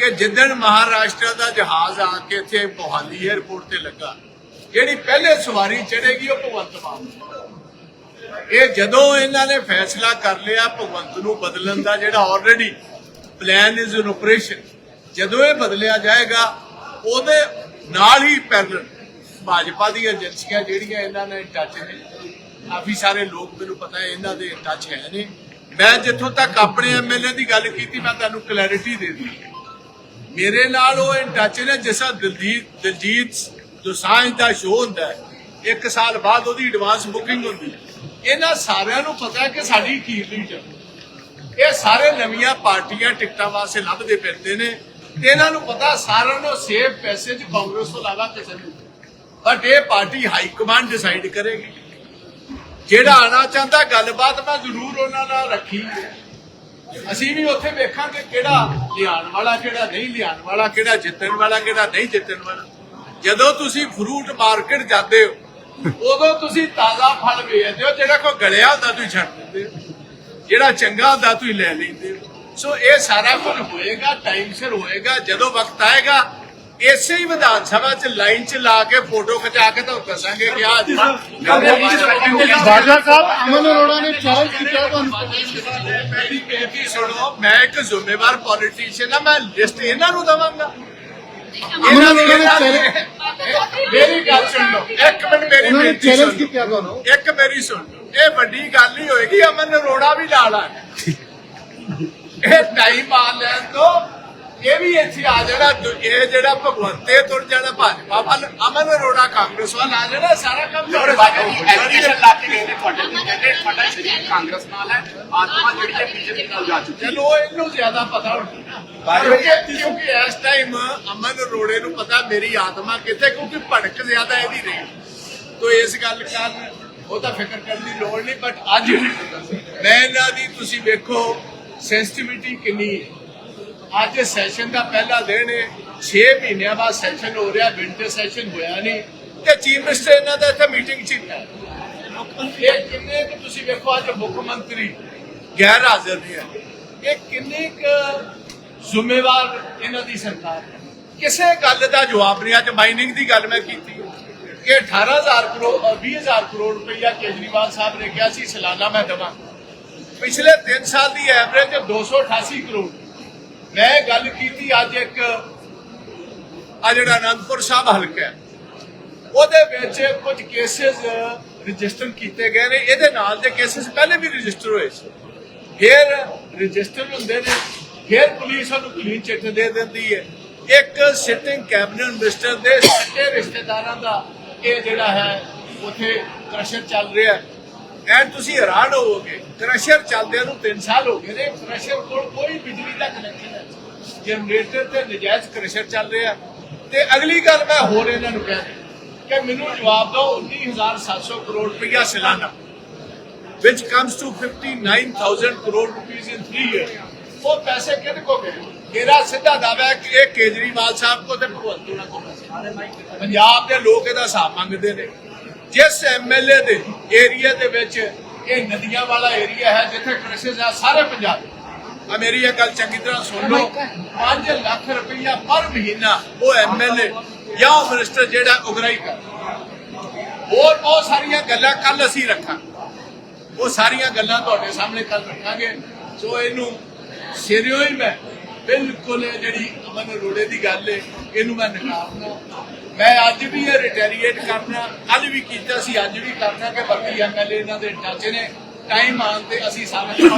ਕਿ ਜਿੱਦਣ ਮਹਾਰਾਸ਼ਟਰ ਦਾ ਜਹਾਜ਼ ਆ ਕੇ ਇੱਥੇ ਮੋਹਾਲੀ 에ਅਰਪੋਰਟ ਤੇ ਲੱਗਾ, ਜਿਹੜੀ ਪਹਿਲੇ ਸਵਾਰੀ ਚੜੇਗੀ ਉਹ ਭਗਵੰਤ ਮਾਨ ਇਹ ਜਦੋਂ ਇਹਨਾਂ ਨੇ ਫੈਸਲਾ ਕਰ ਲਿਆ ਭਗਵੰਤ ਨੂੰ ਬਦਲਣ ਦਾ, ਜਿਹੜਾ already plan is in operation ਜਦੋਂ ਇਹ ਬਦਲਿਆ ਜਾਏਗਾ, ਉਹਦੇ ਨਾਲ ਹੀ ਪੈਰਲਲ ਭਾਜਪਾ ਦੀਆਂ ਏਜੰਸੀਆਂ ਜਿਹੜੀਆਂ ਇਹਨਾਂ ਨਾਲ ਟੱਚ ਨੇ, ਕਾਫੀ ਸਾਰੇ ਲੋਕ ਮੈਨੂੰ ਪਤਾ ਹੈ ਇਹਨਾਂ ਦੇ ਟੱਚ ਹੈ ਨੇ। ਮੈਂ ਜਿੱਥੋਂ ਤੱਕ ਆਪਣੇ ਐਮਐਲਏ ਦੀ ਗੱਲ ਕੀਤੀ, ਮੈਂ ਤੁਹਾਨੂੰ ਕਲੈਰਿਟੀ ਦੇ ਦਿੱਤੀ ਮੇਰੇ ਨਾਲ ਉਹ ਇਨ ਟੱਚ ਨੇ, ਜਿਸਾ ਦਿਲਜੀਤ ਦਿਲਜੀਤ ਦੋਸਾਂਝ ਦਾ ਸ਼ੋਅ ਹੁੰਦਾ ਇੱਕ ਸਾਲ ਬਾਅਦ ਉਹਦੀ ਐਡਵਾਂਸ ਬੁਕਿੰਗ ਹੁੰਦੀ ਇਹਨਾਂ ਸਾਰਿਆਂ ਨੂੰ ਪਤਾ ਹੈ ਕਿ ਸਾਡੀ ਕੀ ਲੀਡ ਹੈ। ਇਹ ਸਾਰੇ ਨਵੀਆਂ ਪਾਰਟੀਆਂ ਟਿਕਟਾਂ ਵਾਸਤੇ ਲੱਭਦੇ ਫਿਰਦੇ ਨੇ। ਤੇ ਇਹਨਾਂ ਨੂੰ ਪਤਾ ਸਾਰਿਆਂ ਨੂੰ ਸੇਫ ਪੈਸੇ ਚ ਕਾਂਗਰਸ ਤੋਂ ਇਲਾਵਾ ਕਿਸੇ ਨੂੰ ਬਟ ਇਹ ਪਾਰਟੀ ਹਾਈ ਕਮਾਂਡ ਡਿਸਾਈਡ ਕਰੇਗੀ। ਜਿਹੜਾ ਆਣਾ ਚਾਹੁੰਦਾ, ਗੱਲਬਾਤ ਮੈਂ ਜ਼ਰੂਰ ਉਹਨਾਂ ਨਾਲ ਰੱਖੀ। ਅਸੀਂ ਵੀ ਉੱਥੇ ਵੇਖਾਂਗੇ ਕਿਹੜਾ ਲਿਆਉਣ ਵਾਲਾ, ਕਿਹੜਾ ਨਹੀਂ ਲਿਆਉਣ ਵਾਲਾ, ਕਿਹੜਾ ਜਿੱਤਣ ਵਾਲਾ, ਕਿਹੜਾ ਨਹੀਂ ਜਿੱਤਣ ਵਾਲਾ। ਜਦੋਂ ਤੁਸੀਂ ਫਰੂਟ ਮਾਰਕੀਟ ਜਾਂਦੇ ਹੋ, ਉਦੋਂ ਤੁਸੀਂ ਤਾਜ਼ਾ ਫਲ ਵੇਚਦੇ ਹੋ, ਜਿਹੜਾ ਕੋਈ ਗਲਿਆ ਹੁੰਦਾ ਤੁਸੀਂ ਛੱਡ ਦਿੰਦੇ ਹੋ। ਜਿਹੜਾ ਚੰਗਾ ਹੁੰਦਾ ਤੁਸੀਂ ਲੈ ਲੈਂਦੇ ਹੋ। ਸੋ ਇਹ ਸਾਰਾ ਕੁਝ ਹੋਏਗਾ ਟਾਈਮ ਸਿਰ ਹੋਏਗਾ, ਜਦੋਂ ਵਕਤ ਆਏਗਾ ਇਸੇ ਹੀ ਵਿਧਾਨ ਸਭਾ ਚ ਲਾਈਨ ਚ ਲਾ ਕੇ ਫੋਟੋ ਖਿਚਾ ਕੇ ਤੁਹਾਨੂੰ ਦੱਸਾਂਗੇ ਕਿ ਆ ਬਾਜਵਾ ਸਾਹਿਬ ਅਮਨ ਅਰੋੜਾ ਨੇ ਚੈਲੰਜ ਕੀਤਾ ਤੁਹਾਨੂੰ ਮੇਰੀ ਬੇਨਤੀ ਸੁਣੋ ਮੈਂ ਇੱਕ ਜ਼ਿੰਮੇਵਾਰ ਪੋਲੀਟੀਸ਼ੀਅਨ ਆ ਮੈਂ ਲਿਸਟ ਇਹਨਾਂ ਨੂੰ ਦਵਾਂਗਾ ਅਮਨ ਅਰੋੜਾ ਨੇ ਚੈਲੰਜ ਮੇਰੀ ਗੱਲ ਸੁਣ ਲਓ ਇੱਕ ਮਿੰਟ ਮੇਰੀ ਬੇਨਤੀ ਚੈਲੰਜ ਸੁਣ। ਕੀਤਾ ਤੁਹਾਨੂੰ ਇੱਕ ਮੇਰੀ ਸੁਣ। ਇਹ ਵੱਡੀ ਗੱਲ ਹੀ ਹੋਏਗੀ ਅਮਨ ਅਰੋੜਾ ਵੀ ਨਾਲ ਆ ਇਹ ਟਾਈਮ ਆ ਲੈਣ ਤੋਂ ਇਹ ਵੀ ਇੱਥੇ ਆ ਜਾਣਾ ਦੁ- ਇਹ ਜਿਹੜਾ ਭਗਵੰਤੇ ਤੁਰ ਜਾਣਾ ਭਾਜਪਾ ਵੱਲ ਅਮਨ ਅਰੋੜਾ ਕਾਂਗਰਸ ਵੱਲ ਆ ਜਾਣਾ ਸਾਰਾ ਕੰਮ ਐਜੂਕੇਸ਼ਨ ਲਾ ਕੇ ਗਏ ਨੇ ਤੁਹਾਡੇ ਕਹਿੰਦੇ ਤੁਹਾਡਾ ਸ਼ਰੀਰ ਕਾਂਗਰਸ ਨਾਲ ਹੈ ਆਤਮਾ ਜਿਹੜੀ ਹੈ ਬੀਜੇਪੀ ਨਾਲ ਜਾ ਚੁੱਕੀ ਹੈ। ਚਲੋ ਇਹਨੂੰ ਜ਼ਿਆਦਾ ਪਤਾ ਕਿਉਂਕਿ ਕਿਉਂਕਿ ਇਸ ਟਾਈਮ ਅਮਨ ਅਰੋੜੇ ਨੂੰ ਪਤਾ ਮੇਰੀ ਆਤਮਾ ਕਿੱਥੇ ਕਿਉਂਕਿ ਭੜਕ ਜ਼ਿਆਦਾ ਇਹਦੀ ਰਹੀ ਤੋ ਇਸ ਗੱਲ ਕਾਰਨ ਉਹ ਤਾਂ ਫਿਕਰ ਕਰਨ ਦੀ ਲੋੜ ਨਹੀਂ ਬਟ ਅੱਜ ਮੈਂ ਇਹਨਾਂ ਦੀ ਤੁਸੀਂ ਵੇਖੋ ਸੈਂਸਿਟੀਵਿਟੀ ਕਿੰਨੀ ਹੈ। ਅੱਜ ਸੈਸ਼ਨ ਦਾ ਪਹਿਲਾ ਦਿਨ ਹੈ 6 ਮਹੀਨਿਆਂ ਬਾਅਦ ਸੈਸ਼ਨ ਹੋ ਰਿਹਾ ਵਿੰਟਰ ਸੈਸ਼ਨ ਹੋਇਆ ਨਹੀਂ। ਤੇ ਚੀਫ ਮਿਨਿਸਟਰ ਇਹਨਾਂ ਦਾ ਇੱਥੇ ਮੀਟਿੰਗ ਚ ਹੈ ਇਹ ਕਿੰਨੇ ਕੁ ਤੁਸੀਂ ਵੇਖੋ ਅੱਜ ਮੁੱਖ ਮੰਤਰੀ ਗੈਰ ਹਾਜ਼ਰ ਨੇ ਇਹ ਕਿੰਨੇ ਕੁ ਜ਼ਿੰਮੇਵਾਰ ਇਹਨਾਂ ਦੀ ਸਰਕਾਰ ਕਿਸੇ ਗੱਲ ਦਾ ਜਵਾਬ ਨਹੀਂ। ਅੱਜ ਮਾਈਨਿੰਗ ਦੀ ਗੱਲ ਮੈਂ ਕੀਤੀ ਕਿ 18000 ਕਰੋੜ ਅ, 20000 ਕਰੋੜ ਰੁਪਈਆ ਕੇਜਰੀਵਾਲ ਸਾਹਿਬ ਨੇ ਕਿਹਾ ਸੀ ਸਾਲਾਨਾ ਮੈਂ ਦੇਵਾਂ। ਪਿਛਲੇ 3 ਸਾਲ ਦੀ ਐਵਰੇਜ 288 ਕਰੋੜ। ਮੈਂ ਗੱਲ ਕੀਤੀ ਅੱਜ ਇੱਕ, ਆ ਜਿਹੜਾ ਅਨੰਦਪੁਰ ਸਾਹਿਬ ਹਲਕਾ ਹੈ, ਉਹਦੇ ਵਿੱਚ ਕੁਝ ਕੇਸਿਸ ਰਜਿਸਟਰ ਕੀਤੇ ਗਏ ਨੇ। ਇਹਦੇ ਨਾਲ ਦੇ ਕੇਸਿਸ ਪਹਿਲੇ ਵੀ ਰਜਿਸਟਰ ਹੋਏ ਸੀ। ਫਿਰ ਰਜਿਸਟਰ ਹੁੰਦੇ ਨੇ, ਫਿਰ ਪੁਲਿਸ ਉਹਨੂੰ ਕਲੀਨ ਚਿੱਟ ਦੇ ਦਿੰਦੀ ਹੈ। ਇੱਕ ਸਿਟਿੰਗ ਕੈਬਨਿਟ ਮਿਨਿਸਟਰ ਦੇ ਸੱਚੇ ਰਿਸ਼ਤੇਦਾਰਾਂ ਦਾ ਇਹ ਜਿਹੜਾ ਹੈ, ਉਥੇ ਕ੍ਰਸ਼ਰ ਚੱਲ ਰਿਹਾ ਹੈ। ਐਂ ਤੁਸੀਂ ਹੈਰਾਨ ਹੋਵੋਗੇ, ਕ੍ਰਸ਼ਰ ਚੱਲਦਿਆਂ ਨੂੰ 3 ਸਾਲ ਹੋ ਗਏ ਨੇ, ਕ੍ਰਸ਼ਰ ਕੋਲ ਕੋਈ ਬਿਜਲੀ ਦਾ ਕਨੈਕਸ਼ਨ ਹੈ। ਜਨਰੇਟਰ ਤੇ ਨਜਾਇਜ਼ ਕ੍ਰਸ਼ਰ ਚੱਲ ਰਿਹਾ। ਤੇ ਅਗਲੀ ਗੱਲ ਮੈਂ ਹੋਰ ਇਹਨਾਂ ਨੂੰ ਕਹਿ ਕਿ ਮੈਨੂੰ ਜਵਾਬ ਦਿਓ 19700 ਕਰੋੜ ਰੁਪਇਆ ਸਾਲਾਨਾ, which comes to 59000 crore rupees in 3 years ਉਹ ਪੈਸੇ ਕਿਹਦੇ ਕੋ ਗਏ? ਮੇਰਾ ਸਿੱਧਾ ਦਾਅਵਾ ਹੈ ਕਿ ਇਹ ਕੇਜਰੀਵਾਲ ਸਾਹਿਬ ਕੋ ਤੇ ਭਗਵੰਤ ਮਾਨ ਕੋ ਪੈਸੇ। ਪੰਜਾਬ ਦੇ ਲੋਕ ਇਹਦਾ ਹਿਸਾਬ ਮੰਗਦੇ ਨੇ। ਜਿਸ ਐਮਐਲਏ ਦੇ ਏਰੀਆ ਦੇ ਵਿੱਚ ਇਹ ਨਦੀਆਂ ਵਾਲਾ ਏਰੀਆ ਹੈ ਜਿੱਥੇ ਕ੍ਰਿਸਿਸ ਆ ਸਾਰੇ ਪੰਜਾਬ ਆ ਮੇਰੀ ਇਹ ਗੱਲ ਚੰਗੀ ਤਰ੍ਹਾਂ ਸੁਣ ਲਓ। 5 ਲੱਖ ਰੁਪਈਆ ਪਰ ਮਹੀਨਾ ਉਹ ਐਮਐਲਏ ਜਾਂ ਮਿਨਿਸਟਰ ਜਿਹੜਾ ਉਗਰਾਈ ਕਰ। ਹੋਰ ਬਹੁਤ ਸਾਰੀਆਂ ਗੱਲਾਂ ਕੱਲ ਅਸੀਂ ਰੱਖਾਂਗੇ। ਉਹ ਸਾਰੀਆਂ ਗੱਲਾਂ ਤੁਹਾਡੇ ਸਾਹਮਣੇ ਕੱਲ ਰੱਖਾਂਗੇ। ਸੋ ਇਹਨੂੰ ਸਿਰਿਓ ਹੀ ਮੈਂ ਬਿਲਕੁਲ ਇਹ ਜਿਹੜੀ ਅਮਨ ਅਰੋੜੇ ਦੀ ਗੱਲ ਹੈ ਇਹਨੂੰ ਮੈਂ ਨਕਾਰਨਾ। ਮੈਂ ਅੱਜ ਵੀ ਇਹ ਰਿਟੈਰੀਏਟ ਕਰਨਾ, ਅੱਜ ਵੀ ਕੀਤਾ ਸੀ, ਅੱਜ ਵੀ ਕਰਨਾ ਕਿ ਬਾਕੀ ਐਮਐਲਏ ਇਹਨਾਂ ਦੇ ਟੱਚ ਨੇ ਟਾਈਮ ਆਉਣ ਤੇ ਅਸੀਂ ਸਾਰੇ